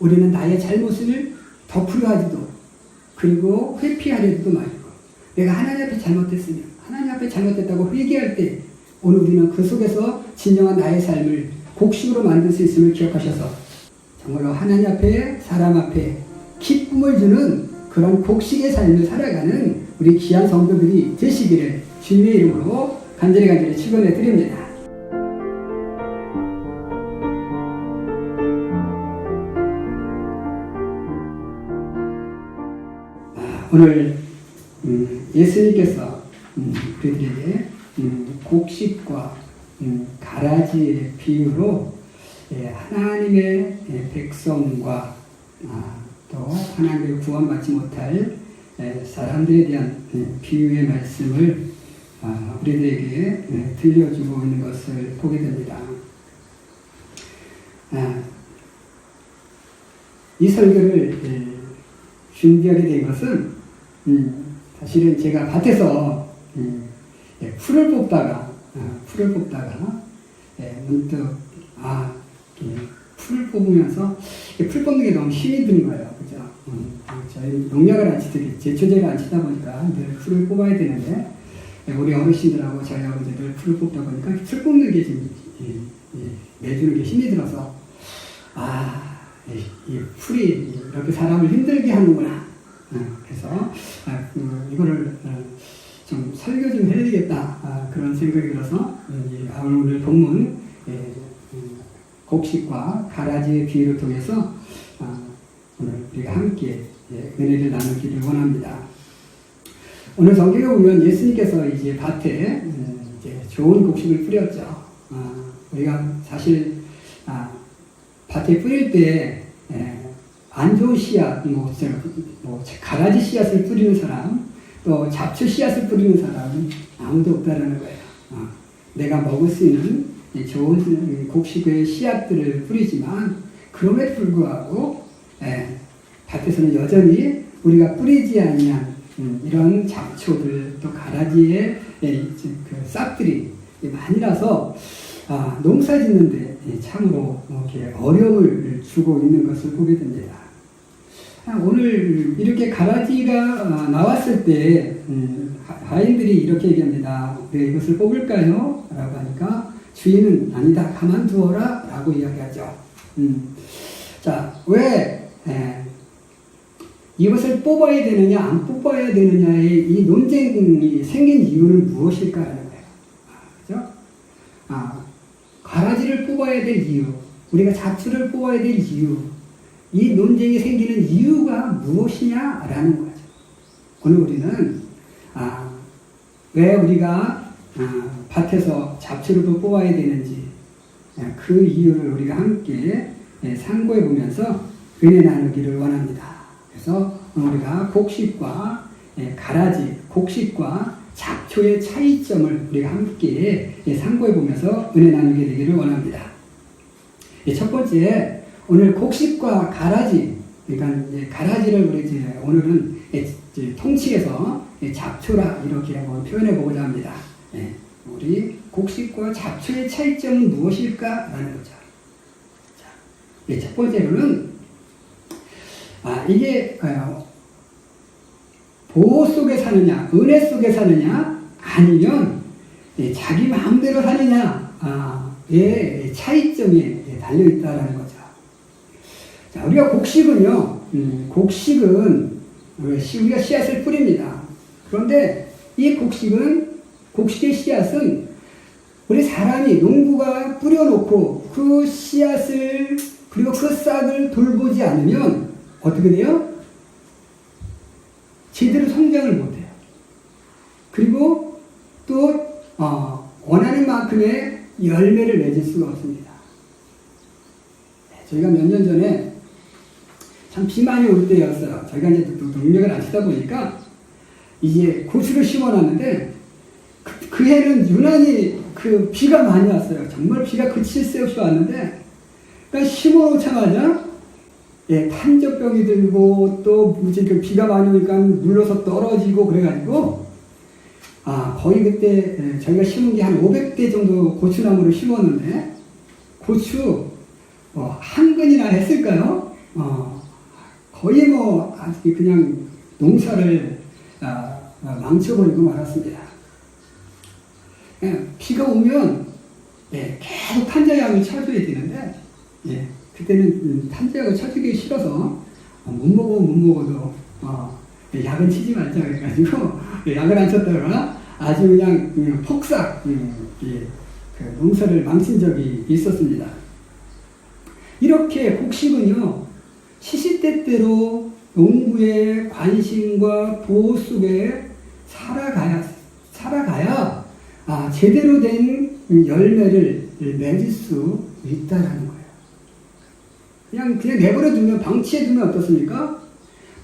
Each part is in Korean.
우리는 나의 잘못을 덮으려 하지도 그리고 회피하려도 말고 내가 하나님 앞에 잘못했으면 하나님 앞에 잘못했다고 회개할 때 오늘 우리는 그 속에서 진정한 나의 삶을 곡식으로 만들 수 있음을 기억하셔서 정말로 하나님 앞에 사람 앞에 기쁨을 주는 그런 곡식의 삶을 살아가는 우리 귀한 성도들이 되시기를 주님의 이름으로 간절히 간절히 축원해 드립니다. 오늘 음, 예수님께서 음, 우리들에게 음, 곡식과 음, 가라지의 비유로 예, 하나님의 예, 백성과 아, 또 하나님의 구원받지 못할 예, 사람들에 대한 예, 비유의 말씀을 아, 우리들에게 예, 들려주고 있는 것을 보게 됩니다. 아, 이 설교를 예, 준비하게 된 것은 음, 사실은 제가 밭에서 음, 예, 풀을 뽑다가 아, 풀을 뽑다가 예, 문득 아 예, 풀을 뽑으면서 이풀 뽑는 게 너무 힘이 드는 거예요, 그죠? 음, 아, 저희 농약을 안 치듯이 제초제를 안 치다 보니까 늘 풀을 뽑아야 되는데 예, 우리 어르신들하고 저희하고 이제 늘 풀을 뽑다 보니까 풀 뽑는 게 지금 예, 예, 내주는 게 힘이 들어서 아, 이, 이 풀이 이렇게 사람을 힘들게 하는구나. 어, 그래서 아, 음, 이거를 어, 좀 설교 좀 해야 되겠다 아, 그런 생각이 들어서 아, 오늘 본문 예, 음, 곡식과 가라지의 비유를 통해서 아, 오늘 우리가 함께 예, 은혜를 나누기를 원합니다. 오늘 성경에 보면 예수님께서 이제 밭에 음, 이제 좋은 곡식을 뿌렸죠. 아, 우리가 사실 아, 밭에 뿌릴 때, 예, 안 좋은 씨앗, 뭐, 저, 뭐, 가라지 씨앗을 뿌리는 사람, 또 잡초 씨앗을 뿌리는 사람은 아무도 없다라는 거예요. 어, 내가 먹을 수 있는 이 좋은 곡식의 씨앗들을 뿌리지만, 그럼에도 불구하고, 예, 밭에서는 여전히 우리가 뿌리지 아니한 음, 이런 잡초들, 또 가라지의 예, 이, 그 싹들이 많이 나서, 아, 농사 짓는데 예, 참으로 이렇게 어려움을 주고 있는 것을 보게 됩니다. 아, 오늘 이렇게 가라지가 아, 나왔을 때 음, 하- 하인들이 이렇게 얘기합니다. 왜 이것을 뽑을까요? 라고 하니까 주인은 아니다 가만두어라 라고 이야기하죠. 음, 자, 왜 에, 이것을 뽑아야 되느냐 안 뽑아야 되느냐의 이 논쟁이 생긴 이유는 무엇일까라는 거예요. 아, 그죠? 아, 가라지를 뽑아야 될 이유, 우리가 잡초를 뽑아야 될 이유, 이 논쟁이 생기는 이유가 무엇이냐라는 거죠. 오늘 우리는 아, 왜 우리가 아, 밭에서 잡초를 뽑아야 되는지 아, 그 이유를 우리가 함께 예, 상고해 보면서 은혜 나누기를 원합니다. 그래서 우리가 곡식과 예, 가라지, 곡식과 잡초의 차이점을 우리가 함께 예, 상고해 보면서 은혜 나누게 되기를 원합니다. 예, 첫 번째, 오늘 곡식과 가라지, 그러니까 이제 가라지를 우리 이제 오늘은 예, 이제 통칭해서 예, 잡초라 이렇게 한번 표현해 보고자 합니다. 예, 우리 곡식과 잡초의 차이점은 무엇일까라는 거죠. 자, 예, 첫 번째로는 아 이게 어, 보호 속에 사느냐, 은혜 속에 사느냐, 아니면 예, 자기 마음대로 사느냐, 아, 의 차이점이 예, 달려 있다라는 거죠. 자, 우리가 곡식은요, 음, 곡식은 우리가 씨- 우리가 씨앗을 뿌립니다. 그런데 이 곡식은 곡식의 씨앗은 우리 사람이 농부가 뿌려놓고 그 씨앗을 그리고 그 싹을 돌보지 않으면 어떻게 돼요? 제대로 성장을 못해요. 그리고 또 어, 원하는 만큼의 열매를 맺을 수가 없습니다. 네, 저희가 몇 년 전에 참비 많이 올 때였어요. 저희가 이제 또 농약을 안 치다 보니까 이제 고추를 심어놨는데 그, 그 해는 유난히 그 비가 많이 왔어요. 정말 비가 그칠 새 없이 왔는데 그러니까 심어놓자마자 예, 탄저병이 들고 또 이제 그 비가 많이 오니까 물러서 떨어지고 그래가지고 아 거의 그때 예, 저희가 심은 게 한 500대 정도 고추나무를 심었는데 고추 어, 한 근이나 했을까요? 어, 거의 뭐 아주 그냥 농사를 아, 아, 망쳐버리고 말았습니다. 예, 비가 오면 예, 계속 탄저약을 쳐줘야 되는데 예, 그때는 음, 탄저약을 쳐주기 싫어서 어, 못 먹어 못 먹어도 어, 예, 약은 치지 말자 그래가지고 예, 약을 안 쳤다가 아주 그냥 음, 폭삭 음, 예, 그 농사를 망친 적이 있었습니다. 이렇게 곡식은요 시시때때로 농부의 관심과 보호 속에 살아가야 살아가야 아, 제대로 된 열매를 맺을 수 있다라는 거예요. 그냥 그냥 내버려 두면 방치해 두면 어떻습니까?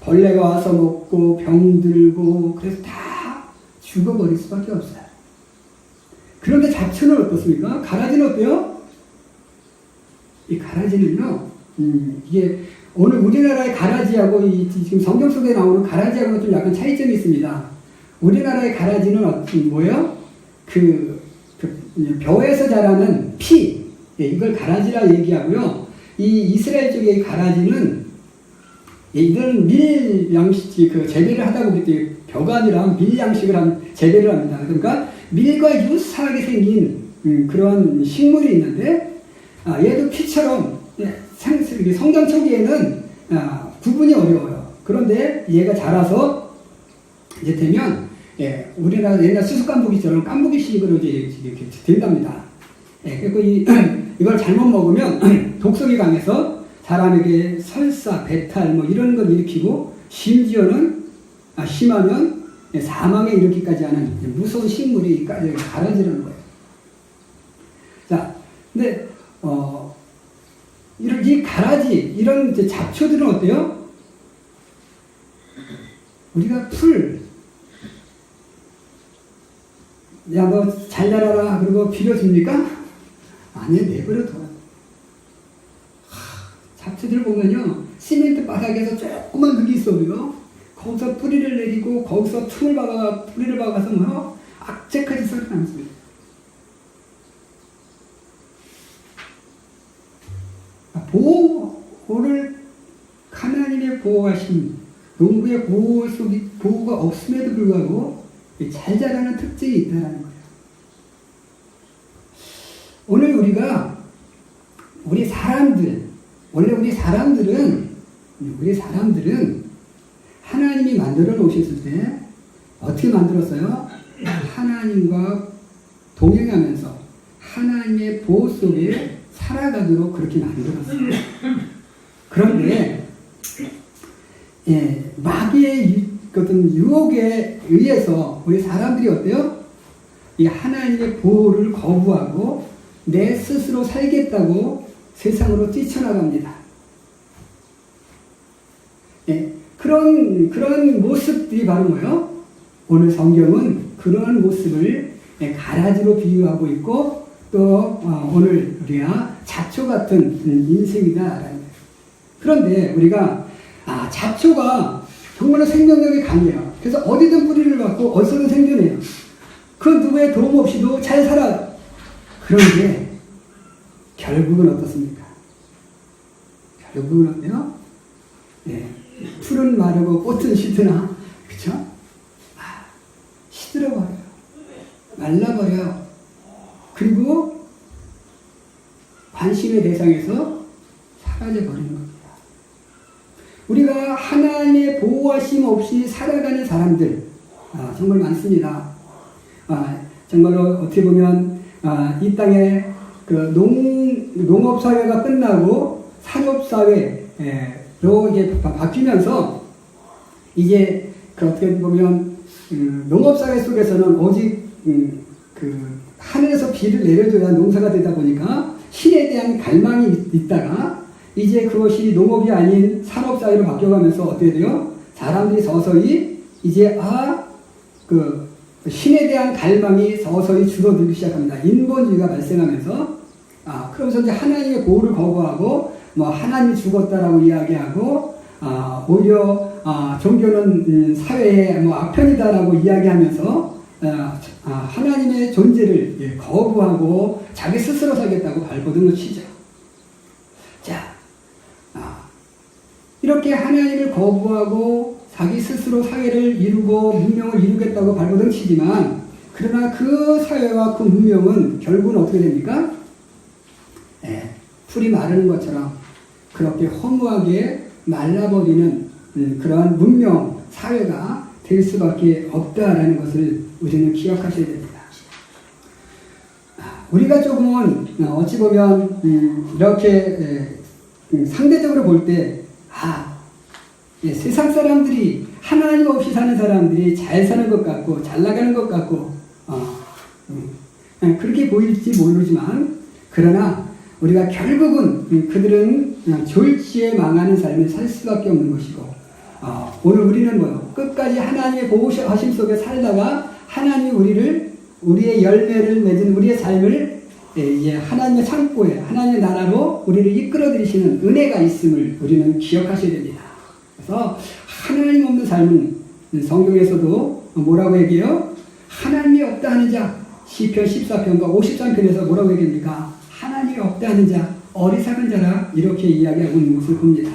벌레가 와서 먹고 병들고 그래서 다 죽어버릴 수밖에 없어요. 그런데 잡초는 어떻습니까? 가라지는 어때요? 이 가라지는요, 음, 이게 오늘 우리나라의 가라지하고 이 지금 성경 속에 나오는 가라지하고는 좀 약간 차이점이 있습니다. 우리나라의 가라지는 뭐예요? 그, 그 벼에서 자라는 피 예, 이걸 가라지라 얘기하고요. 이 이스라엘 쪽의 가라지는 예, 이들은 밀 양식 그 재배를 하다 보기 때문에 벼가 아니라 밀 양식을 한 재배를 합니다. 그러니까 밀과 유사하게 생긴 음, 그런 식물이 있는데 아, 얘도 피처럼 예, 성장 초기에는 아, 구분이 어려워요. 그런데 얘가 자라서 이제 되면 예, 우리나라 옛날 수수 깐부기처럼 깐부기식으로 이제 이렇게 된답니다. 예, 그리고 이, 이걸 잘못 먹으면 독성이 강해서 사람에게 설사, 배탈 뭐 이런 걸 일으키고 심지어는 아, 심하면 예, 사망에 이르기까지 하는 무서운 식물이 가- 가라지라는 거예요. 자, 근데 어, 이런 이 가라지 이런 이제 잡초들은 어때요? 우리가 풀, 야, 너 잘 자라라. 그리고 빌어줍니까? 아니요, 내버려 둬. 잡초들 보면요, 시멘트 바닥에서 조그만 흙이 있어도요, 거기서 뿌리를 내리고, 거기서 틈을 박아, 뿌리를 박아서 뭐, 악재까지 소리 남습니다. 아, 보호를, 하나님의 보호하심, 농부의 보호 속이, 보호가 없음에도 불구하고, 잘 자라는 특징이 있다는 거예요. 오늘 우리가 우리 사람들 원래 우리 사람들은 우리 사람들은 하나님이 만들어 놓으셨을 때 어떻게 만들었어요? 하나님과 동행하면서 하나님의 보호 속에 살아가도록 그렇게 만들었어요. 그런데 예, 마귀의 어떤 유혹에 의해서 우리 사람들이 어때요? 이 하나님의 보호를 거부하고 내 스스로 살겠다고 세상으로 뛰쳐나갑니다. 예, 그런 그런 모습들이 바로 뭐요? 오늘 성경은 그런 모습을 예, 가라지로 비유하고 있고 또 어, 오늘 우리가 잡초 같은 거예요. 그런데 우리가 아, 잡초가 정말로 생명력이 강해요. 그래서 어디든 뿌리를 받고 어디서든 생존해요. 그 누구의 도움 없이도 잘 살아. 그런데 결국은 어떻습니까? 결국은 어때요? 네. 풀은 마르고 꽃은 시드나, 그쵸? 아, 시들어버려요. 말라버려요. 그리고 관심의 대상에서 사라져 버리는 겁니다. 우리가 하나님의 보호하심 없이 살아가는 사람들, 아, 정말 많습니다. 아, 정말로 어떻게 보면 아, 이 땅에 그 농, 농업 사회가 끝나고 산업 사회로 이제 바- 바뀌면서 이제 그 어떻게 보면 음, 농업 사회 속에서는 오직 음, 그 하늘에서 비를 내려줘야 농사가 되다 보니까 신에 대한 갈망이 있- 있다가 이제 그것이 농업이 아닌 산업사회로 바뀌어가면서 어떻게 돼요? 사람들이 서서히 이제 아, 그 신에 대한 갈망이 서서히 줄어들기 시작합니다. 인본주의가 발생하면서 아 그러면서 이제 하나님의 보호를 거부하고 뭐 하나님이 죽었다라고 이야기하고 아 오히려 아 종교는 음, 사회의 뭐 악편이다라고 이야기하면서 아, 아, 하나님의 존재를 예, 거부하고 자기 스스로 살겠다고 발버둥을 치죠. 자, 아, 이렇게 하나님을 거부하고 자기 스스로 사회를 이루고 문명을 이루겠다고 발버둥 치지만 그러나 그 사회와 그 문명은 결국은 어떻게 됩니까? 예, 풀이 마르는 것처럼 그렇게 허무하게 말라버리는 음, 그러한 문명 사회가 될 수밖에 없다라는 것을 우리는 기억하셔야 됩니다. 아, 우리가 조금은 어, 어찌 보면 음, 이렇게 에, 음, 상대적으로 볼 때 아, 예, 세상 사람들이 하나님 없이 사는 사람들이 잘 사는 것 같고 잘 나가는 것 같고 어, 음, 예, 그렇게 보일지 모르지만 그러나 우리가 결국은 음, 그들은 그냥 졸지에 망하는 삶을 살 수밖에 없는 것이고 어, 오늘 우리는 뭐요? 끝까지 하나님의 보호하심 속에 살다가 하나님이 우리를 우리의 열매를 맺은 우리의 삶을 예, 이제 하나님의 창고에 하나님의 나라로 우리를 이끌어 들이시는 은혜가 있음을 우리는 기억하셔야 됩니다. 그래서 하나님 없는 삶은 성경에서도 뭐라고 얘기해요? 하나님이 없다 하는 자 시편 14편과 53편에서 뭐라고 얘기합니까? 하나님이 없다 하는 자 어리석은 자라 이렇게 이야기하고 있는 것을 봅니다.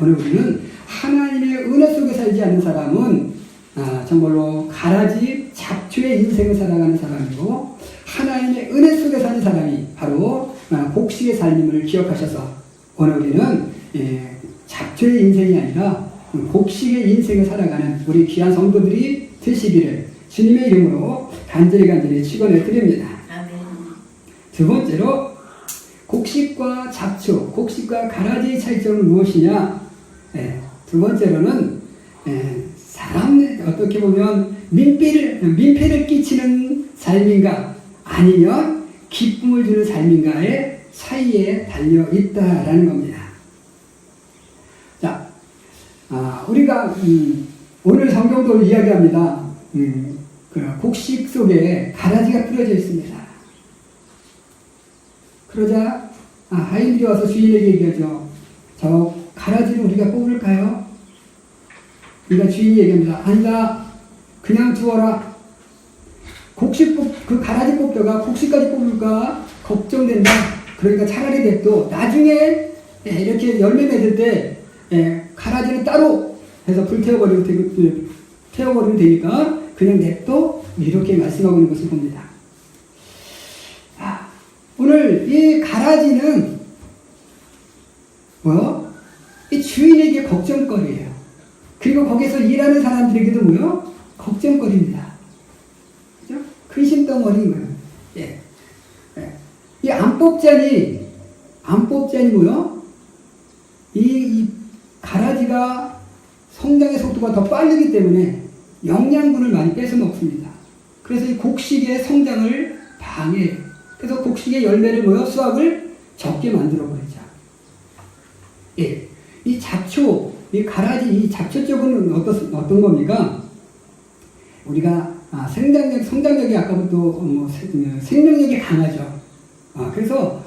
오늘 우리는 하나님의 은혜 속에 살지 않는 사람은 아, 정말로 가라지 잡초의 인생을 살아가는 사람이고 하나님의 은혜 속에 사는 사람이 바로 아, 복식의 삶임을 기억하셔서 오늘 우리는 예, 잡초의 인생이 아니라 복식의 인생을 살아가는 우리 귀한 성도들이 되시기를 주님의 이름으로 간절히 간절히 축원을 드립니다. 두 번째로 곡식과 잡초, 곡식과 가라지의 차이점은 무엇이냐? 예, 두 번째로는 예, 사람 어떻게 보면 민폐를 민폐를 끼치는 삶인가 아니면 기쁨을 주는 삶인가의 사이에 달려 있다라는 겁니다. 자, 아, 우리가 음, 오늘 성경도 이야기합니다. 음, 그 곡식 속에 가라지가 뿌려져 있습니다. 그러자 아, 하인들이 와서 주인에게 얘기하죠. 저 가라지를 우리가 뽑을까요? 그러니까 주인이 얘기합니다. 아니다. 그냥 두어라. 곡식 뽑, 그 가라지 뽑다가 곡식까지 뽑을까 걱정된다. 그러니까 차라리 냅둬. 나중에 예, 이렇게 열매 맺을 때 예, 가라지는 따로 해서 불태워버리면 되고, 태워버리면 되니까 그냥 냅둬. 이렇게 말씀하고 있는 것을 봅니다. 아, 오늘 이 가라지는 뭐요? 이 주인에게 걱정거리예요. 그리고 거기서 일하는 사람들에게도 뭐요? 걱정거리입니다. 그죠? 근심덩어리인 거예요. 예. 예. 이안 뽑자니, 안 뽑자니 뭐요? 이, 이 가라지가 성장의 속도가 더 빠르기 때문에 영양분을 많이 뺏어 먹습니다. 그래서 이 곡식의 성장을 방해해요. 그래서 곡식의 열매를 모여 수확을 적게 만들어 버리죠. 예. 이 잡초, 이 가라지, 이 잡초 쪽은 어떤, 어떤 겁니까? 우리가 아, 생장력, 성장력이 아까부터 뭐 세- 어, 생명력이 강하죠. 아, 그래서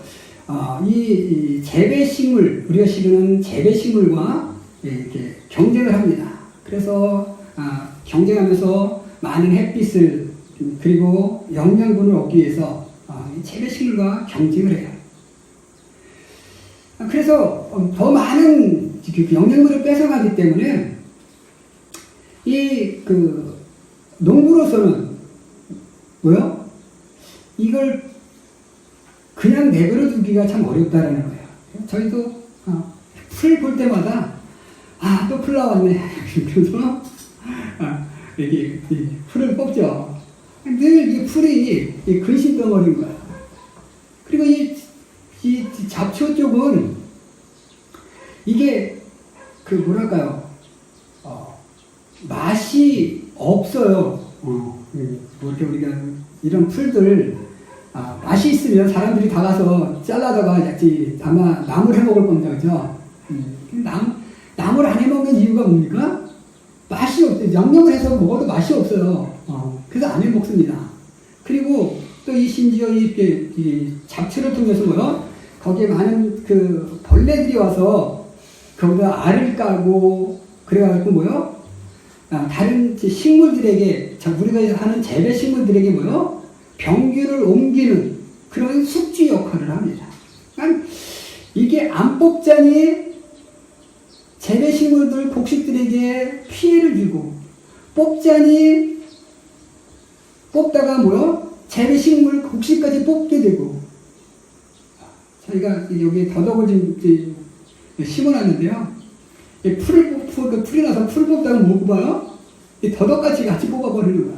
아, 이, 이 재배식물, 우리가 기르는 재배식물과 예, 이렇게 경쟁을 합니다. 그래서 아, 경쟁하면서 많은 햇빛을 그리고 영양분을 얻기 위해서 아, 이 재배식물과 경쟁을 해요. 아, 그래서 어, 더 많은 그 영양분을 뺏어가기 때문에 이 그 농부로서는 뭐요? 이걸 그냥 내버려 두기가 참 어렵다라는 거예요. 저희도 어, 풀볼 때마다 아 또 풀 나왔네. 그래서 아, 이게 이 풀을 뽑죠. 늘 이 풀이 이 근심 덩어리인 거야. 그리고 이, 이 잡초 쪽은 이게 그 뭐랄까요? 어, 맛이 없어요. 어, 음, 뭐 이렇게 우리가 이런 풀들 아, 맛이 있으면 사람들이 다 가서 잘라다가 약지 아마 나물 해 먹을 겁니다, 그죠? 음, 남 나물 안 해 먹는 이유가 뭡니까? 맛이 없, 양념을 해서 먹어도 맛이 없어요. 어, 그래서 안 해 먹습니다. 그리고 또 이 심지어 이렇게 이 잡초를 통해서 뭐요? 거기에 많은 그 벌레들이 와서 거기다 알을 까고 그래가지고 뭐요? 아, 다른 식물들에게 자, 우리가 하는 재배 식물들에게 뭐요? 병균을 옮기는 그런 숙주 역할을 합니다. 그러니까 이게 안 뽑자니 재배 식물들 곡식들에게 피해를 주고 뽑자니 뽑다가 뭐요? 재배 식물 곡식까지 뽑게 되고 저희가 여기 더덕을 좀 이제 심어놨는데요. 이 풀을 그 풀이 나서 풀 뽑다가 못 뽑아요? 이 더덕같이 같이 뽑아버리는 거야.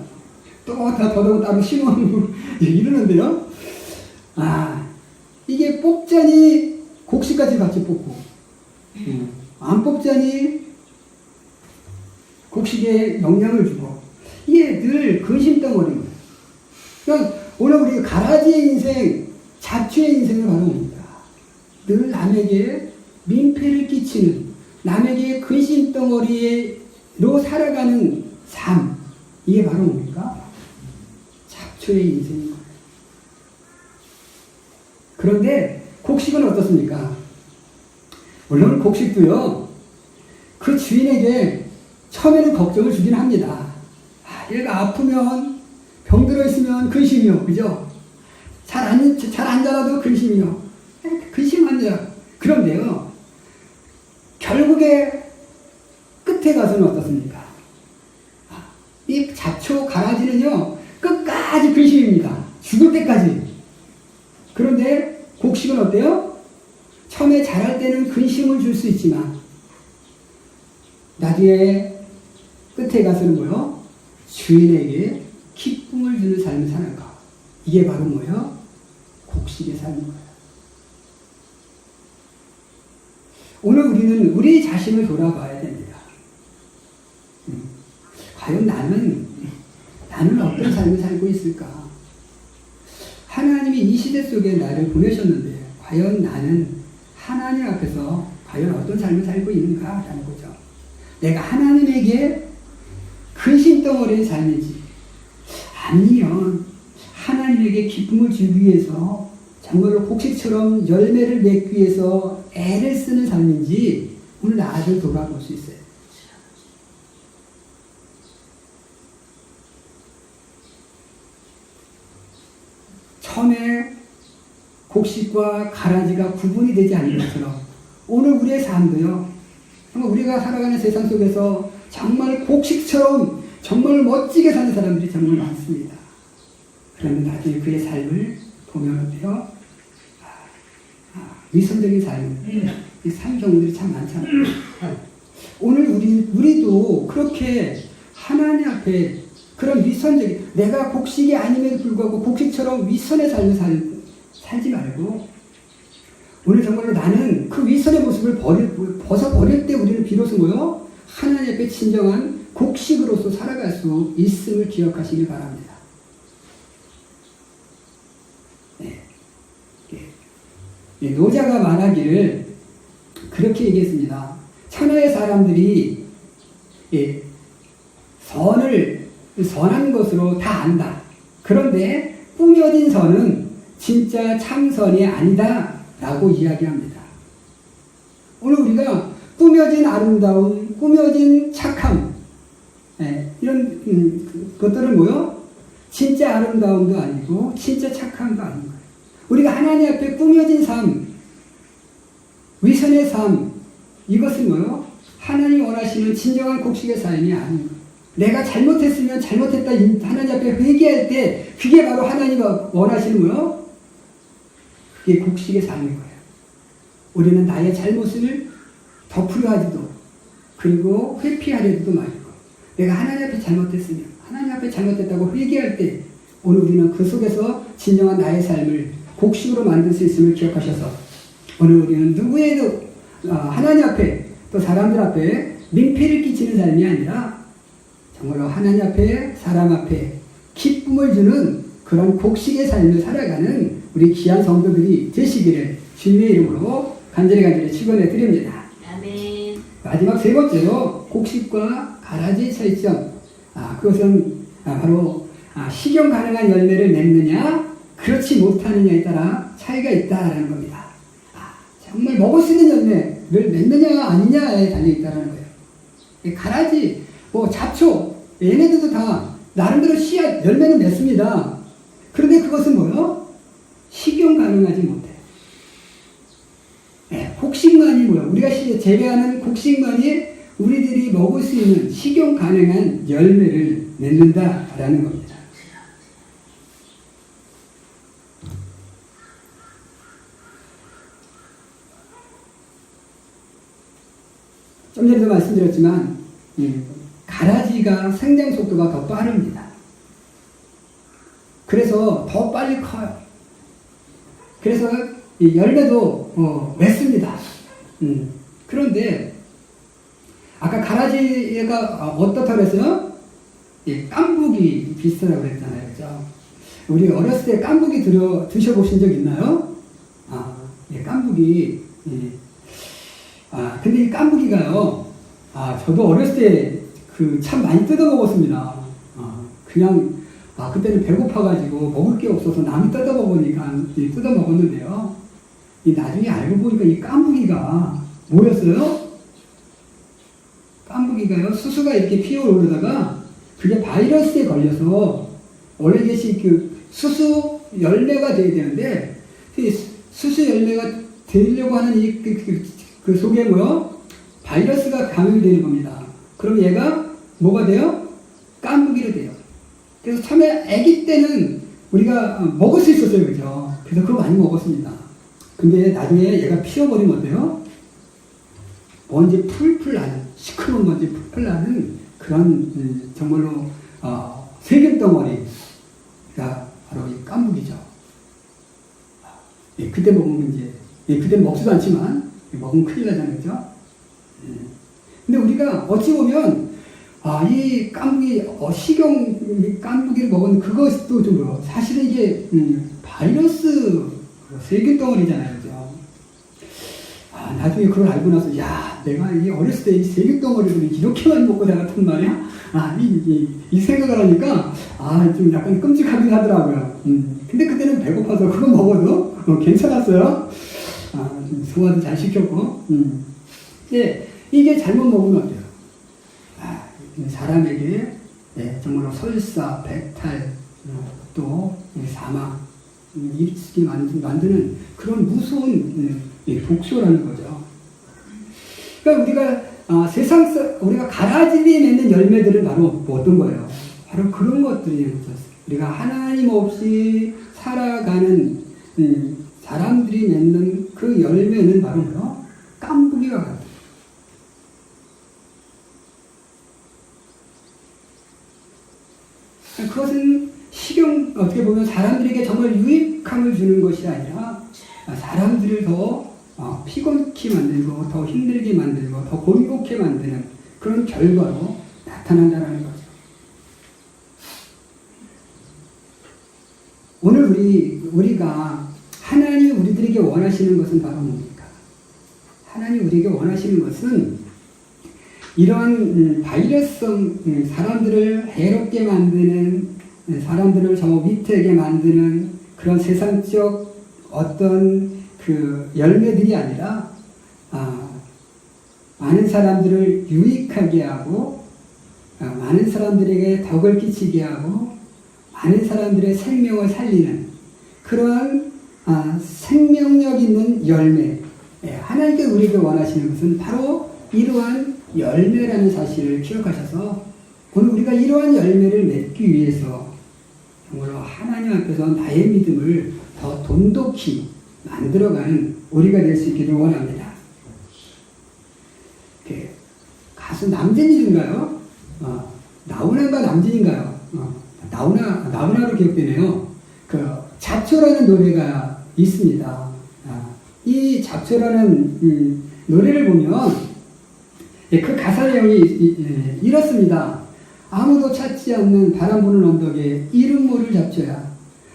또다 더덕을 따로 심어놓고 이러는데요. 아 이게 뽑자니 곡식까지 같이 뽑고 음, 안 뽑자니 곡식에 영향을 주고 이게 늘 근심덩어리인 거예요. 그러니까 오늘 우리 가라지의 인생, 자취의 인생을 바라봅니다. 늘 남에게 민폐를 끼치는 남에게 근심 덩어리로 살아가는 삶 이게 바로 뭡니까? 잡초의 인생인 거예요. 그런데 곡식은 어떻습니까? 물론 곡식도요, 그 주인에게 처음에는 걱정을 주긴 합니다. 아, 얘가 아프면, 병들어 있으면 근심이요. 그죠? 잘 안, 잘안 자라도 근심이요. 자. 그런데요, 결국에 끝에 가서는 어떻습니까? 아, 이 잡초 가라지는요, 끝까지 근심입니다. 죽을 때까지. 그런데 곡식은 어때요? 처음에 자랄 때는 근심을 줄 수 있지만 나중에 끝에 가서는 뭐요? 주인에게 기쁨을 주는 삶을 사는 것. 이게 바로 뭐요? 곡식의 삶인 거예요. 오늘 우리는 우리 자신을 돌아봐야 됩니다. 음, 과연 나는 나는 어떤 삶을 살고 있을까? 하나님이 이 시대 속에 나를 보내셨는데 과연 나는 하나님 앞에서 과연 어떤 삶을 살고 있는가라는 거죠. 내가 하나님에게 근심덩어리의 삶인지 아니면 하나님에게 기쁨을 주기 위해서 정말로 곡식처럼 열매를 맺기 위해서 애를 쓰는 삶인지 오늘 나를 돌아볼 수 있어요. 처음에 곡식과 가라지가 구분이 되지 않는 것처럼 오늘 우리의 삶도요. 우리가 살아가는 세상 속에서 정말 곡식처럼 정말 멋지게 사는 사람들이 정말 많습니다. 그러면 나중에 그의 삶을 보면 어때요? 위선적인 삶, 이삶 경우들이 참 많잖아요. 오늘 우리, 우리도 그렇게 하나님 앞에 그런 위선적인, 내가 곡식이 아님에도 불구하고 곡식처럼 위선의 삶을 살, 살지 말고, 오늘 정말로 나는 그 위선의 모습을 버릴, 벗어버릴 때 우리는 비로소 뭐요? 하나님 앞에 진정한 곡식으로서 살아갈 수 있음을 기억하시길 바랍니다. 네. 예. 노자가 말하기를 그렇게 얘기했습니다. 천하의 사람들이 예, 선을 선한 것으로 다 안다. 그런데 꾸며진 선은 진짜 참선이 아니다. 라고 이야기합니다. 오늘 우리가 꾸며진 아름다움, 꾸며진 착함, 예, 이런 음, 것들은 뭐요? 진짜 아름다움도 아니고 진짜 착함도 아닌 거예요. 우리가 하나님 앞에 꾸며진 삶, 위선의 삶, 이것은 뭐요? 하나님 원하시는 진정한 곡식의 삶이 거예요. 내가 잘못했으면 잘못했다 하나님 앞에 회개할 때 그게 바로 하나님 원하시는 거요? 그게 곡식의 삶인 거예요. 우리는 나의 잘못을 덮으려 하지도 그리고 회피하려도 말고 내가 하나님 앞에 잘못했으면 하나님 앞에 잘못했다고 회개할 때 오늘 우리는 그 속에서 진정한 나의 삶을 곡식으로 만들 수 있음을 기억하셔서 오늘 우리는 누구에도 어, 하나님 앞에 또 사람들 앞에 민폐를 끼치는 삶이 아니라 정말로 하나님 앞에 사람 앞에 기쁨을 주는 그런 곡식의 삶을 살아가는 우리 귀한 성도들이 되시기를 주님의 이름으로 간절히 간절히 축원해 드립니다. 아멘. 마지막 세 번째로 곡식과 가라지의 차이점. 아, 그것은 아, 바로 아, 식용 가능한 열매를 맺느냐, 그렇지 못하느냐에 따라 차이가 있다라는 겁니다. 아, 정말 먹을 수 있는 열매를 맺느냐 아니냐에 달려 있다라는 거예요. 이 가라지, 뭐 잡초, 얘네들도 다 나름대로 씨앗 열매는 맺습니다. 그런데 그것은 뭐요? 식용 가능하지 못해. 예, 곡식만이 뭐야? 우리가 시- 재배하는 곡식만이 우리들이 먹을 수 있는 식용 가능한 열매를 맺는다라는 겁니다. 좀 전에도 말씀드렸지만 이 가라지가 생장 속도가 더 빠릅니다. 그래서 더 빨리 커요. 그래서 이 열매도 어, 맺습니다. 음, 그런데 아까 가라지가 어, 어떻다고 그랬어요? 이 깐부기 비슷하다고 그랬잖아요. 그죠? 우리 어렸을 때 들어, 드셔보신 적 있나요? 아, 예, 깐부기. 예. 아, 근데 이 깐부기가요, 아, 저도 어렸을 때 그 참 많이 뜯어 먹었습니다. 아, 그냥, 아, 그때는 배고파가지고 먹을 게 없어서 남이 뜯어 먹으니까 이 뜯어 먹었는데요. 이 나중에 알고 보니까 이 깐부기가 뭐였어요? 깐부기가요, 수수가 이렇게 피어오르다가 그게 바이러스에 걸려서 원래 이것이 그 수수 열매가 돼야 되는데 이 수수 열매가 되려고 하는 이 그, 그, 그 속에 뭐요? 바이러스가 감염이 되는 겁니다. 그럼 얘가 뭐가 돼요? 깐부기로 돼요. 그래서 처음에 아기 때는 우리가 먹을 수 있었어요, 그죠? 그래서 그거 많이 먹었습니다. 근데 나중에 얘가 피어버리면 어때요? 먼지 풀풀 나는, 시커먼 먼지 풀풀 나는 그런, 음, 정말로, 어, 세균 덩어리가 바로 이 깐부기죠. 예, 그때 먹으면 이제, 예, 그때 먹지도 않지만, 예, 먹으면 큰일 나잖아요, 그죠? 예. 근데 우리가 어찌 보면, 아, 이 깐부기, 어, 식용 이 깐부기를 먹은 그것도 좀, 뭐, 사실은 이게, 음, 바이러스 세균 덩어리잖아요, 그죠? 아, 나중에 그걸 알고 나서, 야, 내가 이 어렸을 때 이 세균 덩어리를 이렇게 많이 먹고 살았단 말이야? 아, 이, 이, 이 생각을 하니까, 아, 좀 약간 끔찍하긴 하더라고요. 음. 근데 그때는 배고파서 그거 먹어도 어, 괜찮았어요. 아, 좀 소화도 잘 시켰고. 음. 근데 이게 잘못 먹으면 어때요? 아, 사람에게 예, 정말로 설사, 백탈, 어, 또이 사망, 음, 일으키게 만드- 만드는 그런 무서운 음, 이 독소라는 거죠. 그러니까 우리가 아, 세상 사- 우리가 가라지에 맺는 열매들은 바로 뭐 어떤 거예요? 바로 그런 것들이에요. 우리가 하나님 없이 살아가는 음, 사람들이 맺는 그 열매는 바로 뭐요? 깐부기와 같아요. 그것은 식용 어떻게 보면 사람들에게 정말 유익함을 주는 것이 아니라 사람들을 더 어, 피곤케 만들고 더 힘들게 만들고 더 곤곡해 만드는 그런 결과로 나타난다는 거죠. 오늘 우리 우리가 하나님 우리들에게 원하시는 것은 바로 뭡니까? 하나님 우리에게 원하시는 것은 이러한 음, 바이러스성 음, 사람들을 해롭게 만드는 음, 사람들을 저 위태하게 만드는 그런 세상적 어떤 그 열매들이 아니라 아, 많은 사람들을 유익하게 하고 아, 많은 사람들에게 덕을 끼치게 하고 많은 사람들의 생명을 살리는 그러한 아, 생명력 있는 열매 예, 하나님께서 우리에게 원하시는 것은 바로 이러한 열매라는 사실을 기억하셔서 오늘 우리가 이러한 열매를 맺기 위해서 정말로 하나님 앞에서 나의 믿음을 더 돈독히 만들어가는 우리가 될 수 있기를 원합니다. 그 가수 남진이인가요? 어, 나훈아가 남진인가요? 어, 나훈아 나훈아로 기억되네요. 그 잡초라는 노래가 있습니다. 아, 이 잡초라는 음, 노래를 보면 예, 그 가사 내용이 이- 예, 이렇습니다. 아무도 찾지 않는 바람 부는 언덕에 이름 모를 잡초야.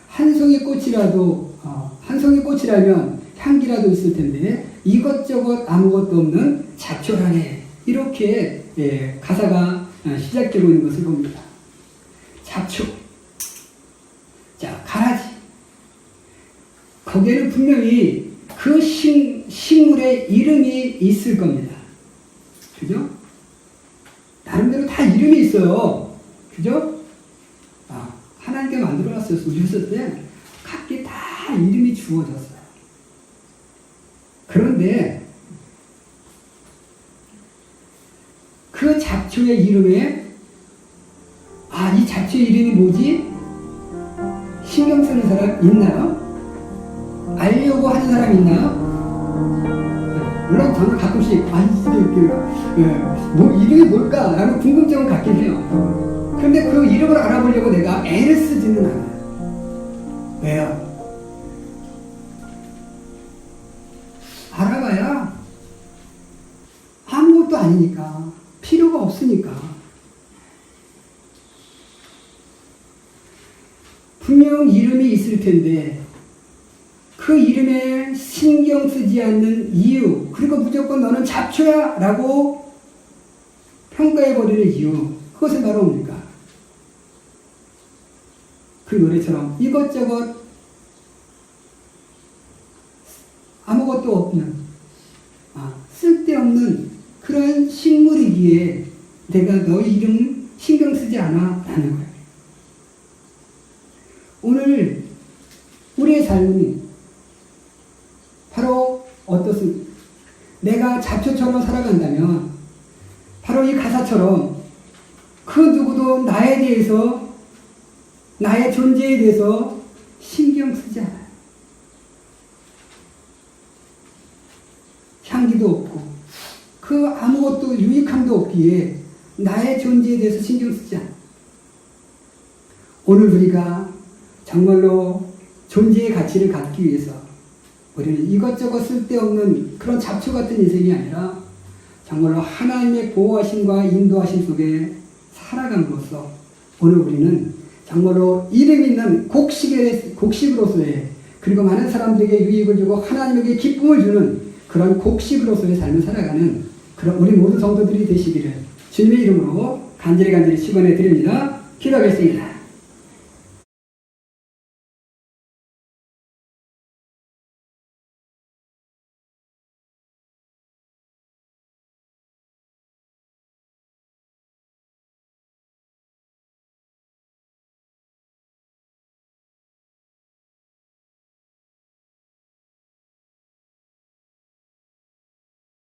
한 송이 꽃이라도 어, 한 송이 꽃이라면 향기라도 있을 텐데 이것저것 아무것도 없는 잡초라네. 이렇게 예, 가사가 어, 시작되고 있는 것을 봅니다. 잡초. 자, 가라지. 거기에는 분명히 그 식, 식물의 이름이 있을 겁니다. 그죠? 나름대로 다 이름이 있어요. 그죠? 아, 하나님께 만들어놨어요. 우주셨을 때 각기 다 이름이 주어졌어요. 그런데 그 잡초의 이름에 아, 이 잡초의 이름이 뭐지? 신경 쓰는 사람 있나요? 알려고 하는 사람 있나요? 물론 저는 가끔씩 아 이게 그, 예, 뭐 이름이 뭘까라는 궁금증은 갖긴 해요. 그런데 그 이름을 알아보려고 내가 애를 쓰지는 않아요. 왜요? 알아봐야 아무것도 아니니까 필요가 없으니까 분명 이름이 있을 텐데 그 이름에 신경 쓰지 않는 이유, 그리고 무조건 너는 잡초야! 라고 평가해버리는 이유, 그것은 바로 뭡니까? 그 노래처럼 이것저것 아무것도 없는, 아, 쓸데없는 그런 식물이기에 내가 너 이름 신경 쓰지 않아? 라는 거예요. 오늘 우리의 삶은 잡초처럼 살아간다면 바로 이 가사처럼 그 누구도 나에 대해서 나의 존재에 대해서 신경 쓰지 않아요. 향기도 없고 그 아무것도 유익함도 없기에 나의 존재에 대해서 신경 쓰지 않아요. 오늘 우리가 정말로 존재의 가치를 갖기 위해서 우리는 이것저것 쓸데없는 그런 잡초 같은 인생이 아니라 정말로 하나님의 보호하심과 인도하심 속에 살아감으로써 오늘 우리는 정말로 이름 있는 곡식의, 곡식으로서의 그리고 많은 사람들에게 유익을 주고 하나님에게 기쁨을 주는 그런 곡식으로서의 삶을 살아가는 그런 우리 모든 성도들이 되시기를 주님의 이름으로 간절히 간절히 축원해 드립니다. 기도하겠습니다.